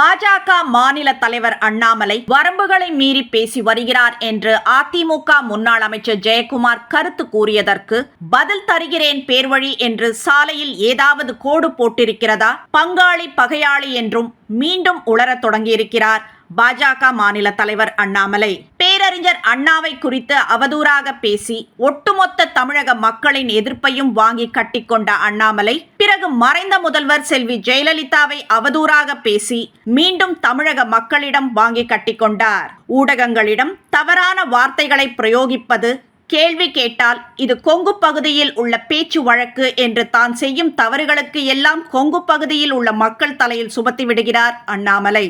பாஜக மாநில தலைவர் அண்ணாமலை வரம்புகளை மீறி பேசி வருகிறார் என்று அதிமுக முன்னாள் அமைச்சர் ஜெயக்குமார் கருத்து கூறியதற்கு பதில் தருகிறேன் பேர்வழி என்று சாலையில் ஏதாவது கோடு போட்டிருக்கிறதா? பங்காளி பகையாளி என்றும் மீண்டும் உளரத் தொடங்கியிருக்கிறார். பாஜக மாநில தலைவர் அண்ணாமலை. பேரறிஞர் அண்ணாவை குறித்து அவதூறாக பேசி ஒட்டுமொத்த தமிழக மக்களின் எதிர்ப்பையும் வாங்கி கட்டிக்கொண்ட அண்ணாமலை பிறகு மறைந்த முதல்வர் செல்வி ஜெயலலிதாவை அவதூறாக பேசி மீண்டும் தமிழக மக்களிடம் வாங்கி கட்டிக்கொண்டார் ஊடகங்களிடம் தவறான வார்த்தைகளை பிரயோகிப்பது கேள்வி கேட்டால் இது கொங்கு பகுதியில் உள்ள பேச்சு வழக்கு என்று தான் செய்யும் தவறுகளுக்கு எல்லாம் கொங்கு பகுதியில் உள்ள மக்கள் தலையில் சுமத்தி விடுகிறார் அண்ணாமலை.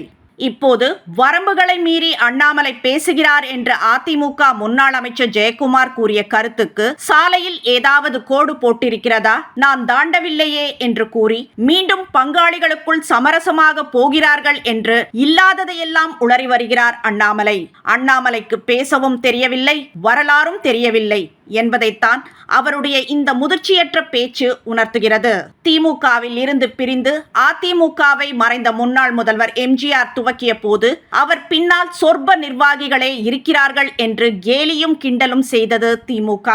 இப்போது வரம்புகளை மீறி அண்ணாமலை பேசுகிறார் என்று அதிமுக முன்னாள் அமைச்சர் ஜெயக்குமார் கூறிய கருத்துக்கு சாலையில் ஏதாவது கோடு போட்டிருக்கிறதா? நான் தாண்டவில்லையே என்று கூறி மீண்டும் பங்காளிகளுக்குள் சமரசமாக போகிறார்கள் என்று இல்லாததையெல்லாம் உளறி வருகிறார் அண்ணாமலை. அண்ணாமலைக்கு பேசவும் தெரியவில்லை வரலாறும் தெரியவில்லை என்பதைத்தான் அவருடைய இந்த முதிர்ச்சியற்ற பேச்சு உணர்த்துகிறது. திமுகவில் இருந்து பிரிந்து அதிமுகவை மறைந்த முன்னாள் முதல்வர் எம்ஜிஆர் துவக்கிய போது அவர் பின்னால் சொற்ப நிர்வாகிகளே இருக்கிறார்கள் என்று கேலியும் கிண்டலும் செய்தது திமுக.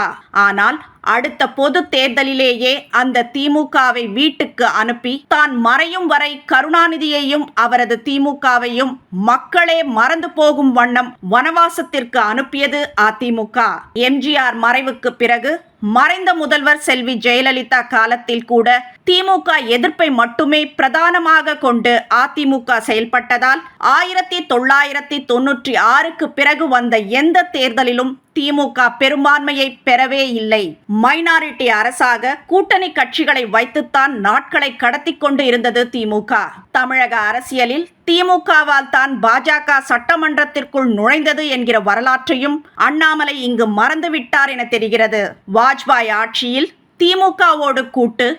ஆனால் அடுத்த பொது தேர்தலிலேயே அந்த திமுகவை வீட்டுக்கு அனுப்பி தான் மறையும் வரை கருணாநிதியையும் அவரது திமுகவையும் மக்களே மறந்து போகும் வண்ணம் வனவாசத்திற்கு அனுப்பியது அதிமுக. எம்ஜிஆர் மறைவுக்கு பிறகு மறைந்த முதல்வர் செல்வி ஜெயலலிதா காலத்தில் கூட திமுக எதிர்ப்பை மட்டுமே பிரதானமாக கொண்டு அதிமுக செயல்பட்டதால் ஆயிரத்தி தொள்ளாயிரத்தி தொன்னூற்றி ஆறுக்கு பிறகு வந்த எந்த தேர்தலிலும் திமுக பெரும்பான்மையை பெறவே இல்லை. மைனாரிட்டி அரசாக கூட்டணி கட்சிகளை வைத்துத்தான் நாட்களை கடத்தி கொண்டு இருந்தது திமுக. தமிழக அரசியலில் திமுகவால் தான் பாஜக சட்டமன்றத்திற்குள் நுழைந்தது என்கிற வரலாற்றையும் அண்ணாமலை இங்கு மறந்துவிட்டார் என தெரிகிறது. வாஜ்பாய் ஆட்சியில் திமுகவோடு கூட்டு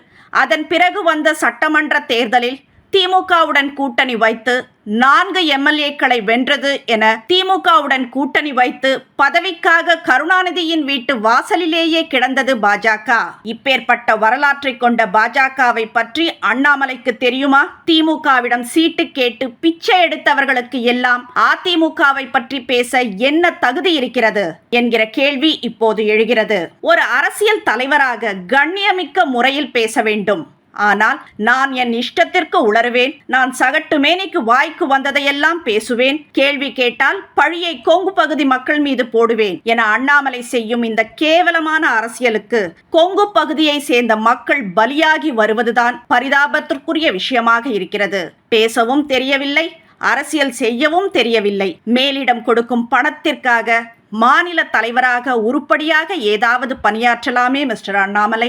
அதன் பிறகு வந்த சட்டமன்ற தேர்தலில் திமுகவுடன் கூட்டணி வைத்து நான்கு எம்எல்ஏக்களை வென்றது என திமுகவுடன் கூட்டணி வைத்து பதவிக்காக கருணாநிதியின் வீட்டு வாசலிலேயே கிடந்தது பாஜக. இப்பேற்பட்ட வரலாற்றை கொண்ட பாஜகவை பற்றி அண்ணாமலைக்கு தெரியுமா? திமுகவிடம் சீட்டு கேட்டு பிச்சை எடுத்தவர்களுக்கு எல்லாம் அதிமுகவை பற்றி பேச என்ன தகுதி இருக்கிறது? என்கிற கேள்வி இப்போது எழுகிறது. ஒரு அரசியல் தலைவராக கண்ணியமிக்க முறையில் பேச வேண்டும். ஆனால் நான் என் இஷ்டத்திற்கு உளருவேன் நான் சகட்டு மேனிக்கு வாய்க்கு வந்ததையெல்லாம் பேசுவேன். கேள்வி கேட்டால் பழியை கொங்கு பகுதி மக்கள் மீது போடுவேன் என அண்ணாமலை செய்யும் இந்த கேவலமான அரசியலுக்கு கொங்கு பகுதியை சேர்ந்த மக்கள் பலியாகி வருவதுதான் பரிதாபத்திற்குரிய விஷயமாக இருக்கிறது. பேசவும் தெரியவில்லை அரசியல் செய்யவும் தெரியவில்லை. மேலிடம் கொடுக்கும் பணத்திற்காக மாநில தலைவராக உருப்படியாக ஏதாவது பணியாற்றலாமே மிஸ்டர் அண்ணாமலை.